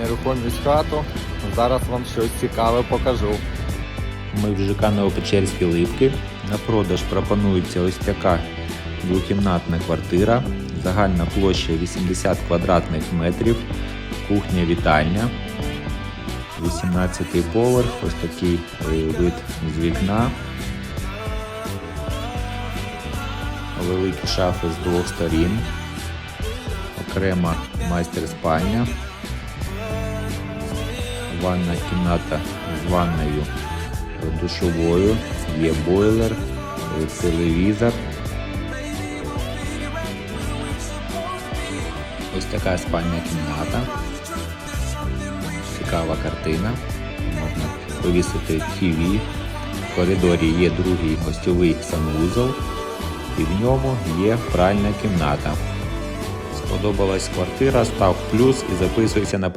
нерухомість хату. Зараз вам щось цікаве покажу. Ми в ЖК Новопечерські Липки. На продаж пропонується ось така двокімнатна квартира. Загальна площа 80 квадратних метрів, кухня вітальня. 18 поверх, ось такий е, вид з вікна. Великі шафи з двох сторін. Окрема майстер спальня. Ванна кімната з ванною душовою, є бойлер, е, телевізор. Ось така спальня кімната. Цікава картина. Можна повісити TV. В коридорі є другий гостьовий санвузол і в ньому є пральна кімната. Сподобалась квартира, став плюс і записуйся на